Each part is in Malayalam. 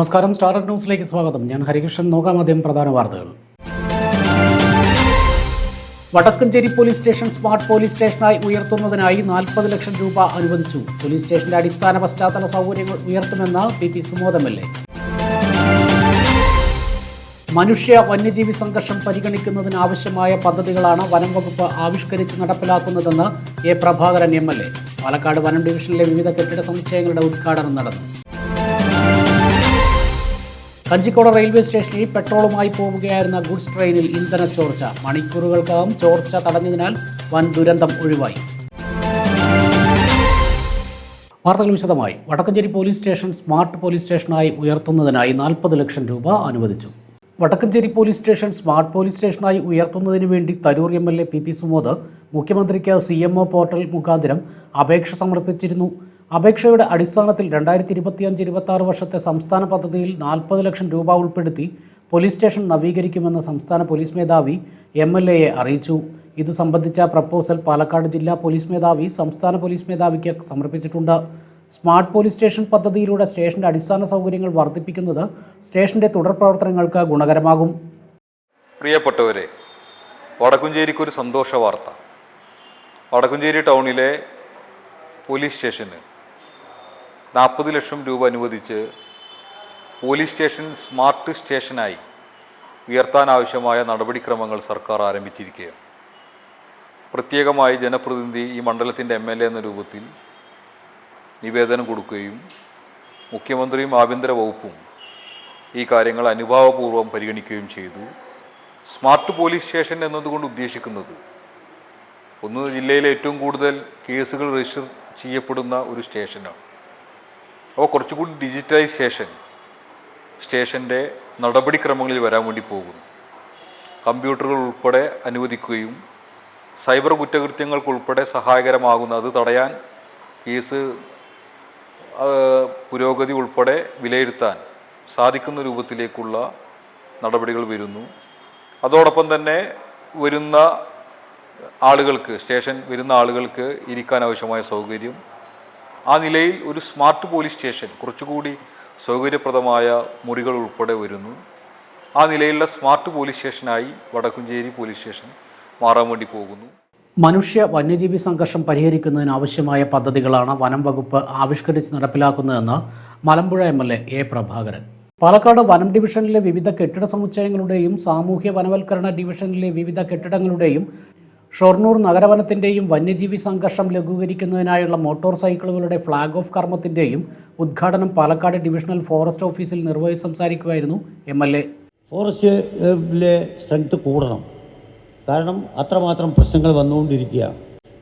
നമസ്കാരം. സ്റ്റാർ ന്യൂസിലേക്ക് സ്വാഗതം. ഞാൻ ഹരികൃഷ്ണൻ. നോക്കാം ആദ്യം പ്രധാന വാർത്തകൾ. Vadakkancherry police station smart police സ്റ്റേഷനായി ഉയർത്തുന്നതിനായി നാൽപ്പത് ലക്ഷം രൂപ അനുവദിച്ചു. പോലീസ് സ്റ്റേഷന്റെ അടിസ്ഥാന പശ്ചാത്തല സൗകര്യങ്ങൾ ഉയർത്തുമെന്ന് P T Sumod M L A. മനുഷ്യ വന്യജീവി സംഘർഷം പരിഗണിക്കുന്നതിനാവശ്യമായ പദ്ധതികളാണ് വനം വകുപ്പ് ആവിഷ്കരിച്ച് നടപ്പിലാക്കുന്നതെന്ന് A Prabhakaran M L A. Palakkad വനം ഡിവിഷനിലെ വിവിധ കെട്ടിട സമുച്ചയങ്ങളുടെ ഉദ്ഘാടനം നടന്നു. കഞ്ചിക്കോട് റെയിൽവേ സ്റ്റേഷനിൽ പെട്രോളുമായി പോവുകയായിരുന്ന ഗുഡ്സ് ട്രെയിനിൽ ഇന്ധന ചോർച്ച. മണിക്കൂറുകൾക്കകം ചോർച്ച തടഞ്ഞതിനാൽ വൻ ദുരന്തം ഒഴിവായി. വാർത്തകൾ വിശദമായി. Vadakkanchery police station smart police സ്റ്റേഷനായി ഉയർത്തുന്നതിനായി നാൽപ്പത് ലക്ഷം രൂപ അനുവദിച്ചു. Vadakkanchery police station smart police സ്റ്റേഷനായി ഉയർത്തുന്നതിന് വേണ്ടി Tarur M L A P P Sumod മുഖ്യമന്ത്രിക്ക് സി എം ഒ പോർട്ടൽ മുഖാന്തരം അപേക്ഷ സമർപ്പിച്ചിരുന്നു. അപേക്ഷയുടെ അടിസ്ഥാനത്തിൽ രണ്ടായിരത്തി ഇരുപത്തിയഞ്ച് ഇരുപത്തി വർഷത്തെ സംസ്ഥാന പദ്ധതിയിൽ നാൽപ്പത് ലക്ഷം രൂപ ഉൾപ്പെടുത്തി പോലീസ് സ്റ്റേഷൻ നവീകരിക്കുമെന്ന് സംസ്ഥാന പോലീസ് മേധാവി എം എൽ എയെ അറിയിച്ചു. ഇത് സംബന്ധിച്ച പ്രപ്പോസൽ പാലക്കാട് ജില്ലാ പോലീസ് മേധാവി സംസ്ഥാന പോലീസ് മേധാവിക്ക് സമർപ്പിച്ചിട്ടുണ്ട്. സ്മാർട്ട് പോലീസ് സ്റ്റേഷൻ പദ്ധതിയിലൂടെ സ്റ്റേഷന്റെ അടിസ്ഥാന സൗകര്യങ്ങൾ വർദ്ധിപ്പിക്കുന്നത് സ്റ്റേഷന്റെ തുടർ പ്രവർത്തനങ്ങൾക്ക് ഗുണകരമാകും. പ്രിയപ്പെട്ടവരെ വടക്കുംചേരിക്ക് ഒരു സന്തോഷ വാർത്ത. വടക്കുംചേരി ടൗണിലെ പോലീസ് സ്റ്റേഷന് നാൽപ്പത് ലക്ഷം രൂപ അനുവദിച്ച് പോലീസ് സ്റ്റേഷൻ സ്മാർട്ട് സ്റ്റേഷനായി ഉയർത്താൻ ആവശ്യമായ നടപടിക്രമങ്ങൾ സർക്കാർ ആരംഭിച്ചിരിക്കുകയാണ്. പ്രത്യേകമായി ജനപ്രതിനിധി ഈ മണ്ഡലത്തിന്റെ എം എൽ എ എന്ന രൂപത്തിൽ നിവേദനം കൊടുക്കുകയും മുഖ്യമന്ത്രിയും ആഭ്യന്തര വകുപ്പും ഈ കാര്യങ്ങൾ അനുഭാവപൂർവം പരിഗണിക്കുകയും ചെയ്തു. സ്മാർട്ട് പോലീസ് സ്റ്റേഷൻ എന്നതുകൊണ്ട് ഉദ്ദേശിക്കുന്നത് ഒന്ന് ജില്ലയിലെ ഏറ്റവും കൂടുതൽ കേസുകൾ രജിസ്റ്റർ ചെയ്യപ്പെടുന്ന ഒരു സ്റ്റേഷനാണ്. അപ്പോൾ കുറച്ചുകൂടി ഡിജിറ്റലൈസേഷൻ സ്റ്റേഷന്റെ നടപടിക്രമങ്ങളിൽ വരാൻ വേണ്ടി പോകുന്നു. കമ്പ്യൂട്ടറുകൾ ഉൾപ്പെടെ അനുവദിക്കുകയും സൈബർ കുറ്റകൃത്യങ്ങൾക്കുൾപ്പെടെ സഹായകരമാകുന്ന അത് തടയാൻ കേസ് പുരോഗതി ഉൾപ്പെടെ വിലയിരുത്താൻ സാധിക്കുന്ന രൂപത്തിലേക്കുള്ള നടപടികൾ വരുന്നു. അതോടൊപ്പം തന്നെ വരുന്ന ആളുകൾക്ക് സ്റ്റേഷൻ വരുന്ന ആളുകൾക്ക് ഇരിക്കാൻ ആവശ്യമായ സൗകര്യം ആ നിലയിൽ ഒരു സ്മാർട്ട് പോലീസ് സ്റ്റേഷൻ കുറച്ചുകൂടി സൗകര്യപ്രദമായ മുറികൾ ഉൾപ്പെടെ വരുന്നു. ആ നിലയിലുള്ള സ്മാർട്ട് പോലീസ് സ്റ്റേഷനായി വടക്കുംചേരി പോലീസ് സ്റ്റേഷൻ മാറാൻ വേണ്ടി പോകുന്നു. മനുഷ്യ വന്യജീവി സംഘർഷം പരിഹരിക്കുന്നതിന് ആവശ്യമായ പദ്ധതികളാണ് വനം വകുപ്പ് ആവിഷ്കരിച്ച് നടപ്പിലാക്കുന്നതെന്ന് Malampuzha M L A A Prabhakaran. Palakkad വനം ഡിവിഷനിലെ വിവിധ കെട്ടിട സമുച്ചയങ്ങളുടെയും സാമൂഹ്യ വനവൽക്കരണ ഡിവിഷനിലെ വിവിധ കെട്ടിടങ്ങളുടെയും ഷൊർണൂർ നഗരവനത്തിന്റെയും വന്യജീവി സംഘർഷം ലഘൂകരിക്കുന്നതിനായുള്ള മോട്ടോർ സൈക്കിളുകളുടെ ഫ്ളാഗ് ഓഫ് കർമ്മത്തിന്റെയും ഉദ്ഘാടനം പാലക്കാട് ഡിവിഷണൽ ഫോറസ്റ്റ് ഓഫീസിൽ നിർവഹിച്ച് സംസാരിക്കുകയായിരുന്നു എം എൽ എ. ഫോറസ്റ്റിലെ സ്ട്രെങ്ത് കൂടണം. കാരണം അത്രമാത്രം പ്രശ്നങ്ങൾ വന്നുകൊണ്ടിരിക്കുകയാണ്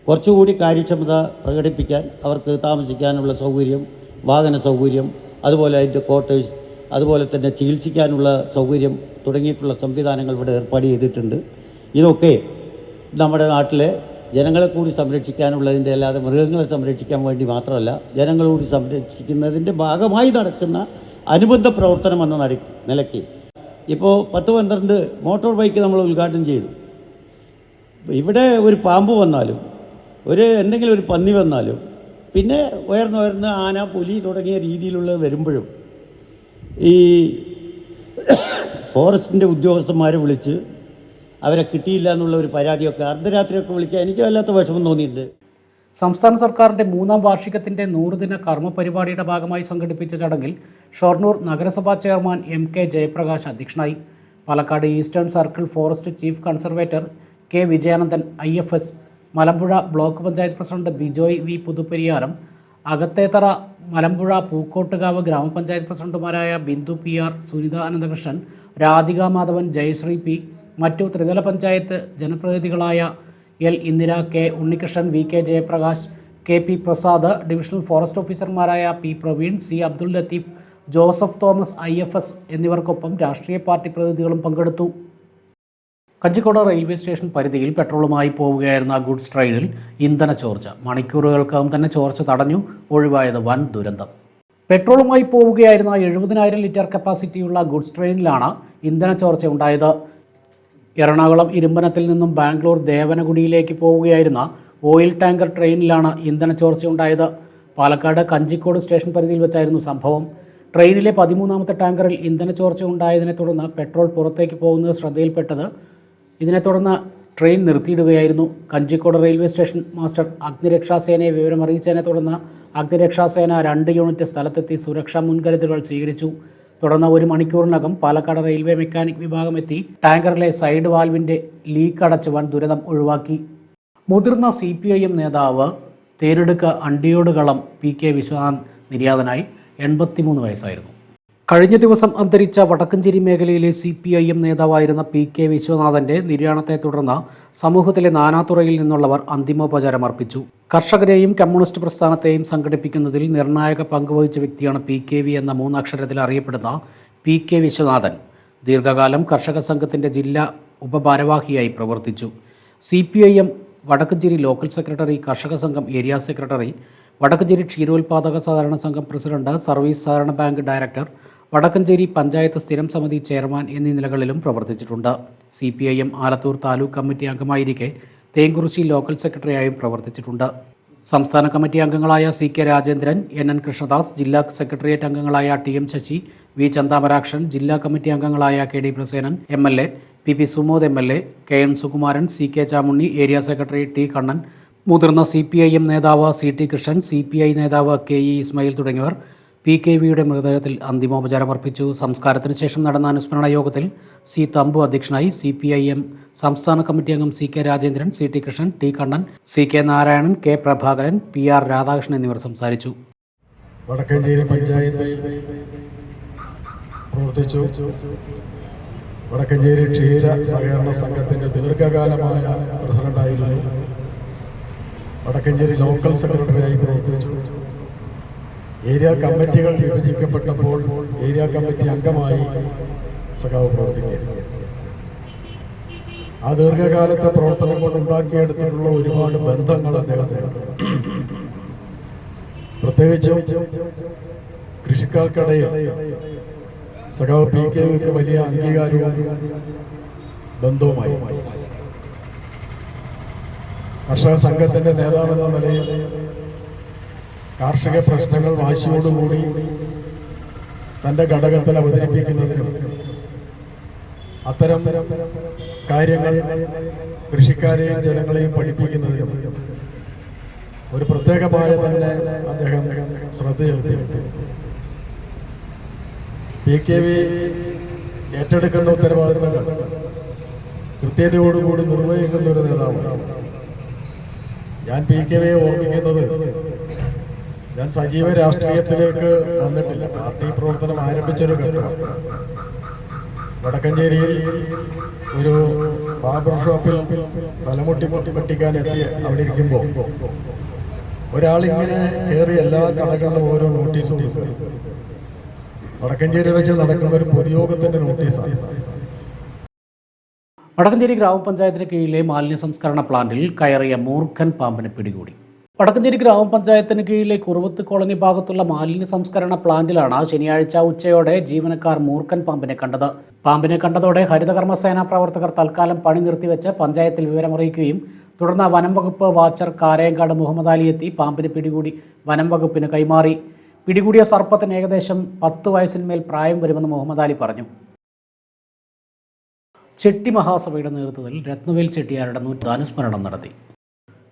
കുറച്ചുകൂടി കാര്യക്ഷമത പ്രകടിപ്പിക്കാൻ അവർക്ക് താമസിക്കാനുള്ള സൗകര്യം വാഹന സൗകര്യം അതുപോലെ അതിന്റെ ക്വാർട്ടേഴ്സ് അതുപോലെ തന്നെ ചികിത്സിക്കാനുള്ള സൗകര്യം തുടങ്ങിയിട്ടുള്ള സംവിധാനങ്ങൾ ഇവിടെ ഏർപ്പാട് ചെയ്തിട്ടുണ്ട്. ഇതൊക്കെ നമ്മുടെ നാട്ടിലെ ജനങ്ങളെ കൂടി സംരക്ഷിക്കാനുള്ളതിന്റെ അല്ലാതെ മൃഗങ്ങളെ സംരക്ഷിക്കാൻ വേണ്ടി മാത്രമല്ല ജനങ്ങളെ കൂടി സംരക്ഷിക്കുന്നതിന്റെ ഭാഗമായി നടക്കുന്ന അനുബന്ധ പ്രവർത്തനം എന്ന നട നിലയ്ക്ക്. ഇപ്പോൾ പത്ത് പന്ത്രണ്ട് മോട്ടോർ ബൈക്ക് നമ്മൾ ഉദ്ഘാടനം ചെയ്തു. ഇവിടെ ഒരു പാമ്പ് വന്നാലും ഒരു എന്തെങ്കിലും ഒരു പന്നി വന്നാലും പിന്നെ ഉയർന്ന് ഉയർന്ന് ആന പുലി തുടങ്ങിയ രീതിയിലുള്ളത് വരുമ്പോഴും ഈ ഫോറസ്റ്റിന്റെ ഉദ്യോഗസ്ഥന്മാരെ വിളിച്ച് അവരെ കിട്ടിയില്ല എന്നുള്ള ഒരു പരാതിയൊക്കെ അർദ്ധരാത്രിയൊക്കെ വിളിക്കാൻ എനിക്ക് വല്ലാത്ത വിഷമം തോന്നിയിട്ടുണ്ട്. സംസ്ഥാന സർക്കാരിന്റെ മൂന്നാം വാർഷികത്തിന്റെ നൂറുദിന കർമ്മ പരിപാടിയുടെ ഭാഗമായി സംഘടിപ്പിച്ച ചടങ്ങിൽ ഷൊർണൂർ നഗരസഭാ ചെയർമാൻ എം കെ ജയപ്രകാശ് അധ്യക്ഷനായി. Palakkad eastern circle forest chief conservator K Vijayanandan I F S Malampuzha block panchayat president Bijoy V Puthupariyaram Akathethara Malampuzha Pookottukavu ഗ്രാമപഞ്ചായത്ത് പ്രസിഡന്റുമാരായ Bindu P R Sunitha Ananthakrishnan Radhika Madhavan Jayasree P മറ്റു ത്രിതല panchayat ജനപ്രതിനിധികളായ L Indira K Unnikrishnan V K Jayaprakash K P Prasad divisional forest ഓഫീസർമാരായ P Praveen C Abdul Latheef Joseph Thomas I F S എന്നിവർക്കൊപ്പം രാഷ്ട്രീയ പാർട്ടി പ്രതിനിധികളും പങ്കെടുത്തു. കഞ്ചിക്കോട് റെയിൽവേ സ്റ്റേഷൻ പരിധിയിൽ പെട്രോളുമായി പോവുകയായിരുന്ന ഗുഡ്സ് ട്രെയിനിൽ ഇന്ധന ചോർച്ച. മണിക്കൂറുകൾക്കകം തന്നെ ചോർച്ച തടഞ്ഞു ഒഴിവായത് വൻ ദുരന്തം. പെട്രോളുമായി പോവുകയായിരുന്ന എഴുപതിനായിരം ലിറ്റർ കപ്പാസിറ്റിയുള്ള ഗുഡ്സ് ട്രെയിനിലാണ് ഇന്ധന ചോർച്ച ഉണ്ടായത് എറണാകുളം ഇരുമ്പനത്തിൽ നിന്നും ബാംഗ്ലൂർ ദേവനഗുഡിയിലേക്ക് പോവുകയായിരുന്ന ഓയിൽ ടാങ്കർ ട്രെയിനിലാണ് ഇന്ധന ചോർച്ചയുണ്ടായത്. പാലക്കാട് കഞ്ചിക്കോട് സ്റ്റേഷൻ പരിധിയിൽ വെച്ചായിരുന്നു സംഭവം. ട്രെയിനിലെ പതിമൂന്നാമത്തെ ടാങ്കറിൽ ഇന്ധന ചോർച്ച ഉണ്ടായതിനെ തുടർന്ന് പെട്രോൾ പുറത്തേക്ക് പോകുന്നത് ശ്രദ്ധയിൽപ്പെട്ടത്. ഇതിനെ തുടർന്ന് ട്രെയിൻ നിർത്തിയിടുകയായിരുന്നു. കഞ്ചിക്കോട് റെയിൽവേ സ്റ്റേഷൻ മാസ്റ്റർ അഗ്നിരക്ഷാസേനയെ വിവരമറിയിച്ചതിനെ തുടർന്ന് അഗ്നിരക്ഷാസേന രണ്ട് യൂണിറ്റ് സ്ഥലത്തെത്തി സുരക്ഷാ മുൻകരുതലുകൾ സ്വീകരിച്ചു. തുടർന്ന് ഒരു മണിക്കൂറിനകം പാലക്കാട് റെയിൽവേ മെക്കാനിക് വിഭാഗം എത്തി. ടാങ്കറിലെ സൈഡ് വാൽവിന്റെ ലീക്ക് അടച്ച് വൻ ദുരിതം ഒഴിവാക്കി. മുതിർന്ന സി പി ഐ എം നേതാവ് തേരെടുക്ക അണ്ടിയോട് കളം പി കെ വിശ്വനാഥ് നിര്യാതനായി. എൺപത്തിമൂന്ന് വയസ്സായിരുന്നു. കഴിഞ്ഞ ദിവസം അന്തരിച്ച വടക്കഞ്ചേരി മേഖലയിലെ സി പി ഐ എം നേതാവായിരുന്ന പി കെ വിശ്വനാഥന്റെ നിര്യാണത്തെ തുടർന്ന് സമൂഹത്തിലെ നാനാതുറയിൽ നിന്നുള്ളവർ അന്തിമോപചാരം അർപ്പിച്ചു. കർഷകരെയും കമ്മ്യൂണിസ്റ്റ് പ്രസ്ഥാനത്തെയും സംഘടിപ്പിക്കുന്നതിൽ നിർണായക പങ്കുവഹിച്ച വ്യക്തിയാണ് പി കെ വി എന്ന മൂന്നക്ഷരത്തിൽ അറിയപ്പെടുന്ന പി കെ വിശ്വനാഥൻ. ദീർഘകാലം കർഷക സംഘത്തിന്റെ ജില്ലാ ഉപഭാരവാഹിയായി പ്രവർത്തിച്ചു. C P I M Vadakkanchery local secretary കർഷക സംഘം ഏരിയ സെക്രട്ടറി വടക്കഞ്ചേരി ക്ഷീരോത്പാദക സഹകരണ സംഘം പ്രസിഡന്റ് സർവീസ് സഹകരണ ബാങ്ക് ഡയറക്ടർ വടക്കഞ്ചേരി പഞ്ചായത്ത് സ്ഥിരം സമിതി ചെയർമാൻ എന്നീ നിലകളിലും പ്രവർത്തിച്ചിട്ടുണ്ട്. C P I M Alathur taluk committee അംഗമായിരിക്കെ Thenkurissi local സെക്രട്ടറിയായും പ്രവർത്തിച്ചിട്ടുണ്ട്. സംസ്ഥാന കമ്മിറ്റി അംഗങ്ങളായ C K Rajendran N N Krishnadas ജില്ലാ സെക്രട്ടേറിയറ്റ് അംഗങ്ങളായ T M Sasi V Chenthamarakshan ജില്ലാ കമ്മിറ്റി അംഗങ്ങളായ K D Prasenan M L A P P Sumod M L A K N Sukumaran C K Chamunni area secretary T Kannan മുതിർന്ന സി പി ഐ എം നേതാവ് C T Krishnan C P I നേതാവ് കെ ഇ ഇസ്മായിൽ തുടങ്ങിയവർ പി കെ വിയുടെ മൃതദേഹത്തിൽ അന്തിമോപചാരം അർപ്പിച്ചു. സംസ്കാരത്തിന് ശേഷം നടന്ന അനുസ്മരണ യോഗത്തിൽ സി തമ്പു അധ്യക്ഷനായി സി പി ഐ എം സംസ്ഥാന കമ്മിറ്റി അംഗം C K Rajendran C T Krishnan T Kannan C K Narayanan K Prabhakaran P R Radhakrishnan എന്നിവർ സംസാരിച്ചു. വടക്കഞ്ചേരി പഞ്ചായത്തിൽ പ്രവർത്തിച്ചു. വടക്കഞ്ചേരി ക്ഷീര സഹകരണ സംഘത്തിന്റെ ദീർഘകാലമായ പ്രസിഡന്റായിരുന്നു. വടക്കഞ്ചേരി ലോക്കൽ സെക്രട്ടറിയായി പ്രവർത്തിച്ചു. ഏരിയ കമ്മിറ്റികൾ വിഭജിക്കപ്പെട്ടപ്പോൾ ഏരിയ കമ്മിറ്റി അംഗമായി സഖാവ് പ്രവർത്തിക്കുക ആ ദീർഘകാലത്തെ പ്രവർത്തനം കൊണ്ട് ഉണ്ടാക്കിയെടുത്തിട്ടുള്ള ഒരുപാട് ബന്ധങ്ങൾ അദ്ദേഹത്തിനുണ്ട്. പ്രത്യേകിച്ചും കൃഷിക്കാർക്കിടയിൽ സഖാവ് പി കെ വിക്ക് വലിയ അംഗീകാരവും ബന്ധവുമായി. കർഷക സംഘത്തിന്റെ നേതാവെന്ന നിലയിൽ കാർഷിക പ്രശ്നങ്ങൾ വാശിയോടുകൂടി തന്റെ ഘടകത്തിൽ അവതരിപ്പിക്കുന്നതിനും അത്തരം കാര്യങ്ങൾ കൃഷിക്കാരെയും ജനങ്ങളെയും പഠിപ്പിക്കുന്നതിനും ഒരു പ്രത്യേകമായ തന്നെ അദ്ദേഹം ശ്രദ്ധ ചെലുത്തിയിട്ടുണ്ട്. പി കെ വി ഏറ്റെടുക്കുന്ന ഉത്തരവാദിത്തങ്ങൾ കൃത്യതയോടുകൂടി നിർവഹിക്കുന്ന ഒരു നേതാവ് ഞാൻ പി കെ വിയെ ഓർമ്മിക്കുന്നത് ഞാൻ സജീവ രാഷ്ട്രീയത്തിലേക്ക് വന്നിട്ടില്ല. പാർട്ടി പ്രവർത്തനം ആരംഭിച്ചൊരു ഘട്ടം. വടക്കഞ്ചേരിയിൽ ഒരു ബാർബർ ഷോപ്പിൽ തലമുട്ടി വെട്ടിക്കാൻ എത്തി അവിടെ ഇരിക്കുമ്പോൾ ഒരാളിങ്ങനെ കയറി എല്ലാ കടകളിലും ഓരോ നോട്ടീസും വടക്കഞ്ചേരിയിൽ വടക്കഞ്ചേരി വെച്ച് നടക്കുന്ന ഒരു പൊതുയോഗത്തിന്റെ നോട്ടീസാണ്. വടക്കഞ്ചേരി ഗ്രാമപഞ്ചായത്തിന് കീഴിലെ മാലിന്യ സംസ്കരണ പ്ലാന്റിൽ കയറിയ മൂർഖൻ പാമ്പിനെ പിടികൂടി. വടക്കഞ്ചേരി ഗ്രാമപഞ്ചായത്തിന് കീഴിലെ കുറുവത്ത് കോളനി ഭാഗത്തുള്ള മാലിന്യ സംസ്കരണ പ്ലാന്റിലാണ് ശനിയാഴ്ച ഉച്ചയോടെ ജീവനക്കാർ മൂർഖൻ പാമ്പിനെ കണ്ടത്. പാമ്പിനെ കണ്ടതോടെ ഹരിതകർമ്മസേന പ്രവർത്തകർ തൽക്കാലം പണി നിർത്തിവെച്ച് പഞ്ചായത്തിൽ വിവരമറിയിക്കുകയും തുടർന്ന് വനം വകുപ്പ് വാച്ചർ കാരയങ്കാട് മുഹമ്മദ് അലി എത്തി പാമ്പിനെ പിടികൂടി വനം വകുപ്പിന് കൈമാറി. പിടികൂടിയ സർപ്പത്തിന് ഏകദേശം പത്ത് വയസ്സിന്മേൽ പ്രായം വരുമെന്ന് മുഹമ്മദ് അലി പറഞ്ഞു. ചെട്ടി മഹാസഭയുടെ നേതൃത്വത്തിൽ രത്നവേൽ ചെട്ടിയാരുടെ നൂറ്റാനുസ്മരണം നടത്തി.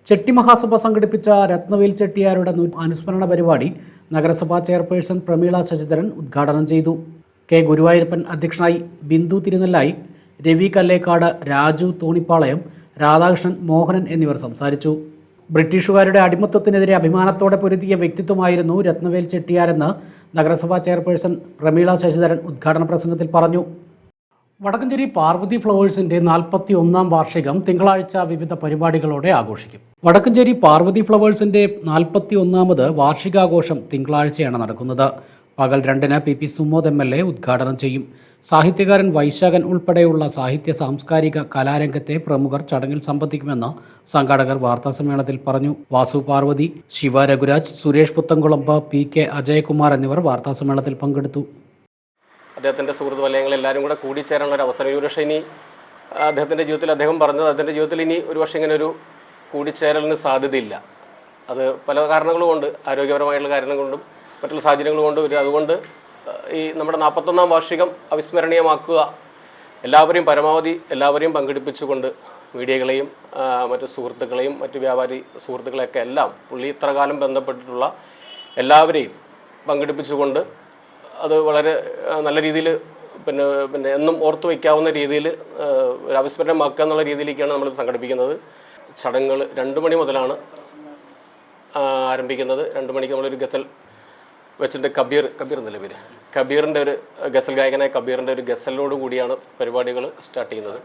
ചെട്ടി മഹാസഭ സംഘടിപ്പിച്ച രത്നവേൽ ചെട്ടിയാരുടെ അനുസ്മരണ പരിപാടി നഗരസഭാ ചെയർപേഴ്സൺ പ്രമീള ശശിധരൻ ഉദ്ഘാടനം ചെയ്തു. കെ ഗുരുവായൂരപ്പൻ അധ്യക്ഷനായി ബിന്ദു തിരുനെല്ലായി രവി കല്ലേക്കാട് രാജു തോണിപ്പാളയം രാധാകൃഷ്ണൻ മോഹനൻ എന്നിവർ സംസാരിച്ചു. ബ്രിട്ടീഷുകാരുടെ അടിമത്വത്തിനെതിരെ അഭിമാനത്തോടെ പൊരുതിയ വ്യക്തിത്വമായിരുന്നു രത്നവേൽ ചെട്ടിയാരെന്ന് നഗരസഭാ ചെയർപേഴ്സൺ പ്രമീള ശശിധരൻ ഉദ്ഘാടന പ്രസംഗത്തിൽ പറഞ്ഞു. വടക്കഞ്ചേരി പാർവതി ഫ്ലവേഴ്സിന്റെ നാൽപ്പത്തി ഒന്നാം വാർഷികം തിങ്കളാഴ്ച വിവിധ പരിപാടികളോടെ ആഘോഷിക്കും. വടക്കഞ്ചേരി പാർവതി ഫ്ലവേഴ്സിന്റെ നാൽപ്പത്തി ഒന്നാമത് വാർഷികാഘോഷം തിങ്കളാഴ്ചയാണ് നടക്കുന്നത്. പകൽ രണ്ടിന് P P Sumod M L A ഉദ്ഘാടനം ചെയ്യും. സാഹിത്യകാരൻ വൈശാഖൻ ഉൾപ്പെടെയുള്ള സാഹിത്യ സാംസ്കാരിക കലാരംഗത്തെ പ്രമുഖർ ചടങ്ങിൽ സംബന്ധിക്കുമെന്ന് സംഘാടകർ വാർത്താസമ്മേളനത്തിൽ പറഞ്ഞു. വാസു പാർവതി ശിവ രഘുരാജ് സുരേഷ് പുത്തൻകുളമ്പ് പി കെ അജയകുമാർ എന്നിവർ വാർത്താസമ്മേളനത്തിൽ പങ്കെടുത്തു. അദ്ദേഹത്തിന്റെ സുഹൃത്ത് വലയങ്ങൾ എല്ലാവരും കൂടെ കൂടിച്ചേരാനുള്ള ഒരു അവസരം. ഒരു പക്ഷേ ഇനി അദ്ദേഹത്തിന്റെ ജീവിതത്തിൽ അദ്ദേഹം പറഞ്ഞത് അദ്ദേഹത്തിന്റെ ജീവിതത്തിൽ ഇനി ഒരു പക്ഷേ ഇങ്ങനെ ഒരു കൂടിച്ചേരലിന് സാധ്യതയില്ല. അത് പല കാരണങ്ങളും കൊണ്ട് ആരോഗ്യപരമായിട്ടുള്ള കാര്യങ്ങൾ കൊണ്ടും മറ്റുള്ള സാഹചര്യങ്ങൾ കൊണ്ടും ഒരു അതുകൊണ്ട് ഈ നമ്മുടെ നാൽപ്പത്തൊന്നാം വാർഷികം അവിസ്മരണീയമാക്കുക. എല്ലാവരെയും പരമാവധി എല്ലാവരെയും പങ്കെടുപ്പിച്ചുകൊണ്ട് മീഡിയകളെയും മറ്റു സുഹൃത്തുക്കളെയും മറ്റു വ്യാപാരി സുഹൃത്തുക്കളെയൊക്കെ എല്ലാം പുള്ളി ഇത്രകാലം ബന്ധപ്പെട്ടിട്ടുള്ള എല്ലാവരെയും പങ്കെടുപ്പിച്ചുകൊണ്ട് അത് വളരെ നല്ല രീതിയിൽ പിന്നെ പിന്നെ എന്നും ഓർത്തു വയ്ക്കാവുന്ന രീതിയിൽ ഒരു അവിസ്മരണമാക്കുക എന്നുള്ള രീതിയിലേക്കാണ് നമ്മൾ സംഘടിപ്പിക്കുന്നത്. ചടങ്ങുകൾ രണ്ട് മണി മുതലാണ് ആരംഭിക്കുന്നത്. രണ്ട് മണിക്ക് നമ്മളൊരു ഗസൽ വെച്ചിട്ട് കബീർ കബീർ എന്നല്ലേ പേര്? കബീറിന്റെ ഒരു ഗസൽ ഗായകനായ കബീറിന്റെ ഒരു ഗസലോട് കൂടിയാണ് പരിപാടികൾ സ്റ്റാർട്ട് ചെയ്യുന്നത്.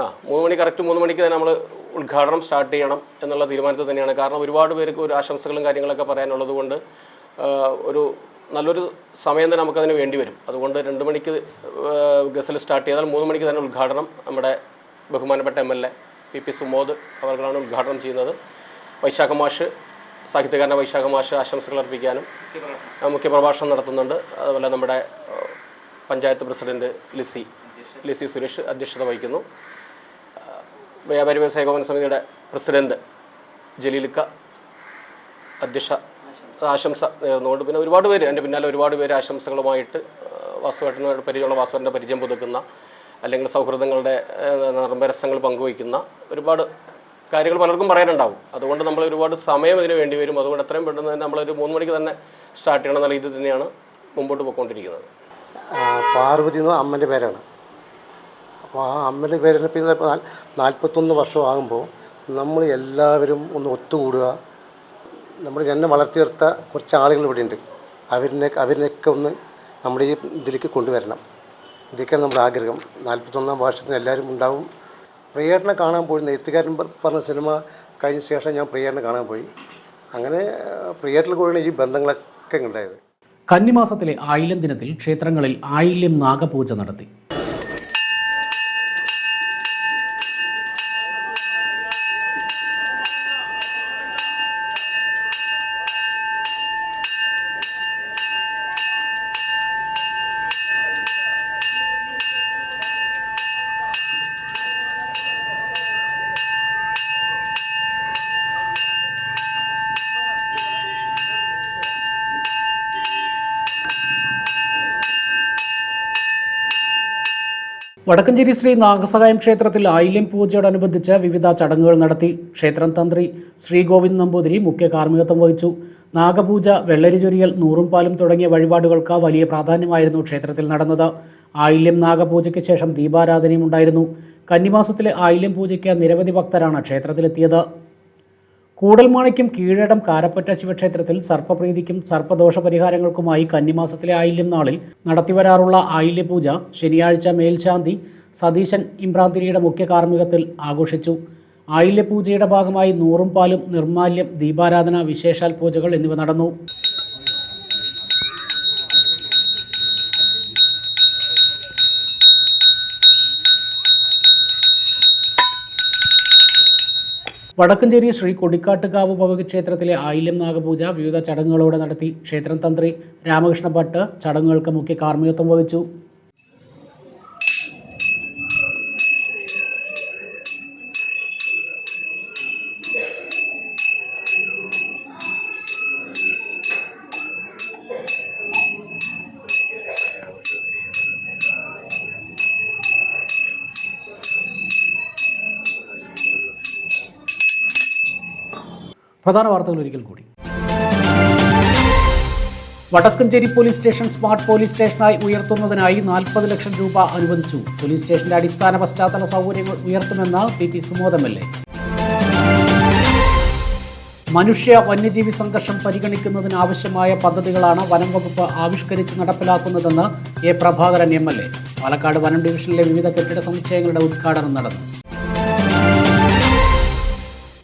ആ മൂന്ന് മണി കറക്റ്റ് മൂന്ന് മണിക്ക് തന്നെ നമ്മൾ ഉദ്ഘാടനം സ്റ്റാർട്ട് ചെയ്യണം എന്നുള്ള തീരുമാനത്തിൽ തന്നെയാണ്. കാരണം ഒരുപാട് പേർക്ക് ഒരു ആശംസകളും കാര്യങ്ങളൊക്കെ പറയാനുള്ളത് കൊണ്ട് ഒരു നല്ലൊരു സമയം തന്നെ നമുക്കതിന് വേണ്ടി വരും. അതുകൊണ്ട് രണ്ട് മണിക്ക് ഗസൽ സ്റ്റാർട്ട് ചെയ്താൽ മൂന്ന് മണിക്ക് തന്നെ ഉദ്ഘാടനം നമ്മുടെ ബഹുമാനപ്പെട്ട M L A P P Sumod അവർക്കാണ് ഉദ്ഘാടനം ചെയ്യുന്നത്. വൈശാഖ മാഷ് സാഹിത്യകാരന വൈശാഖ മാഷ് ആശംസകൾ അർപ്പിക്കാനും മുഖ്യപ്രഭാഷണം നടത്തുന്നുണ്ട്. അതുപോലെ നമ്മുടെ പഞ്ചായത്ത് പ്രസിഡന്റ് ലിസി ലിസി സുരേഷ് അധ്യക്ഷത വഹിക്കുന്നു. വ്യാപാരി വ്യവസായ സമിതിയുടെ പ്രസിഡന്റ് ജലീലിക്ക അധ്യക്ഷ ആശംസ നേർന്നുകൊണ്ട് പിന്നെ ഒരുപാട് പേര് എന്റെ പിന്നാലെ ഒരുപാട് പേര് ആശംസകളുമായിട്ട് വാസുവേട്ടനോട് പരിചയമുള്ള വാസുവേട്ടന്റെ പരിചയം പുതുക്കുന്ന അല്ലെങ്കിൽ സൗഹൃദങ്ങളുടെ നിർമ്മരസങ്ങൾ പങ്കുവയ്ക്കുന്ന ഒരുപാട് കാര്യങ്ങൾ പലർക്കും പറയാനുണ്ടാവും. അതുകൊണ്ട് നമ്മൾ ഒരുപാട് സമയം ഇതിന് വേണ്ടി വരും. അതുകൊണ്ട് എത്രയും പെട്ടെന്ന് തന്നെ നമ്മളൊരു മൂന്ന് മണിക്ക് തന്നെ സ്റ്റാർട്ട് ചെയ്യണം എന്നുള്ള രീതിയിൽ തന്നെയാണ് മുമ്പോട്ട് പോയിക്കൊണ്ടിരിക്കുന്നത്. പാർവതി എന്ന അമ്മന്റെ പേരാണ്. അപ്പോൾ ആ അമ്മന്റെ പേരിന് പിന്നെ നാൽപ്പത്തൊന്ന് വർഷമാകുമ്പോൾ നമ്മൾ എല്ലാവരും ഒന്ന് ഒത്തുകൂടുക നമ്മൾ ജനം വളർത്തിയെടുത്ത കുറച്ച് ആളുകൾ ഇവിടെ ഉണ്ട് അവരിനെ അവരിനൊക്കെ ഒന്ന് നമ്മുടെ ഈ ഇതിലേക്ക് കൊണ്ടുവരണം. ഇതൊക്കെയാണ് നമ്മുടെ ആഗ്രഹം. നാൽപ്പത്തൊന്നാം വർഷത്തിന് എല്ലാവരും ഉണ്ടാവും. പ്രിയേട്ടനെ കാണാൻ പോയി. നെയ്ത്തുകാരൻ പറഞ്ഞ സിനിമ കഴിഞ്ഞ ശേഷം ഞാൻ പ്രിയേട്ടനെ കാണാൻ പോയി. അങ്ങനെ പ്രിയേട്ടനിൽ കൂടെയാണ് ഈ ബന്ധങ്ങളൊക്കെ ഉണ്ടായത്. കന്നിമാസത്തിലെ ആയില്യം ദിനത്തിൽ ക്ഷേത്രങ്ങളിൽ ആയില്യം നാഗപൂജ നടത്തി. വടക്കഞ്ചേരി ശ്രീ നാഗസഹായം ക്ഷേത്രത്തിൽ ആയില്യം പൂജയോടനുബന്ധിച്ച് വിവിധ ചടങ്ങുകൾ നടത്തി. ക്ഷേത്രം തന്ത്രി ശ്രീ ഗോവിന്ദ് നമ്പൂതിരി മുഖ്യ കാർമ്മികത്വം വഹിച്ചു. നാഗപൂജ വെള്ളരി ചൊരിയൽ നൂറും പാലും തുടങ്ങിയ വഴിപാടുകൾക്ക് വലിയ പ്രാധാന്യമായിരുന്നു ക്ഷേത്രത്തിൽ നടന്നത്. ആയില്യം നാഗപൂജയ്ക്ക് ശേഷം ദീപാരാധനയും ഉണ്ടായിരുന്നു കന്നിമാസത്തിലെ ആയില്യം പൂജയ്ക്ക് നിരവധി ഭക്തരാണ് ക്ഷേത്രത്തിലെത്തിയത്. കൂടൽമാണിക്കും കീഴടം കാരപ്പറ്റ ശിവക്ഷേത്രത്തിൽ സർപ്പപ്രീതിക്കും സർപ്പദോഷ പരിഹാരങ്ങൾക്കുമായി കന്നിമാസത്തിലെ ആയില്യം നാളിൽ നടത്തിവരാറുള്ള ആയില്യപൂജ ശനിയാഴ്ച മേൽശാന്തി സതീശൻ ഇമ്രാന്തിരിയുടെ മുഖ്യ കാർമ്മികത്തിൽ ആഘോഷിച്ചു. ആയില്യപൂജയുടെ ഭാഗമായി നൂറും പാലും നിർമാല്യം ദീപാരാധന വിശേഷാൽ പൂജകൾ എന്നിവ നടന്നു. വടക്കഞ്ചേരി ശ്രീ കൊടിക്കാട്ടുകാവ് ഭവക്ഷേത്രത്തിലെ ക്ഷേത്രത്തിലെ ആയില്യം നാഗപൂജ വിവിധ ചടങ്ങുകളോടെ നടത്തി ക്ഷേത്രം തന്ത്രി രാമകൃഷ്ണ ഭട്ട് ചടങ്ങുകൾക്ക് മുഖ്യ കാർമ്മികത്വം വഹിച്ചു. പ്രധാന വാർത്തകൾ ഒരിക്കൽ കൂടി. Vadakkancherry police station smart police സ്റ്റേഷനായി ഉയർത്തുന്നതിനായി നാൽപ്പത് ലക്ഷം രൂപ അനുവദിച്ചു. പോലീസ് സ്റ്റേഷന്റെ അടിസ്ഥാന പശ്ചാത്തല സൗകര്യങ്ങൾ ഉയർത്തുമെന്ന് P T Sumod M L A. മനുഷ്യ വന്യജീവി സംഘർഷം പരിഗണിക്കുന്നതിനാവശ്യമായ പദ്ധതികളാണ് വനം വകുപ്പ് ആവിഷ്കരിച്ച് നടപ്പിലാക്കുന്നതെന്ന് A Prabhakaran M L A. Palakkad വനം ഡിവിഷനിലെ വിവിധ കെട്ടിട സമുച്ചയങ്ങളുടെ ഉദ്ഘാടനം നടന്നു.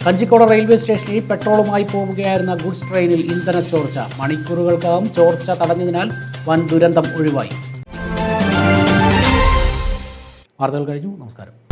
കഞ്ചിക്കോട് റെയിൽവേ സ്റ്റേഷനിൽ പെട്രോളുമായി പോവുകയായിരുന്ന ഗുഡ്സ് ട്രെയിനിൽ ഇന്ധന ചോർച്ച. മണിക്കൂറുകൾക്കകം ചോർച്ച തടഞ്ഞതിനാൽ വൻ ദുരന്തം ഒഴിവായി. വാർത്തകൾ കഴിഞ്ഞു. നമസ്കാരം.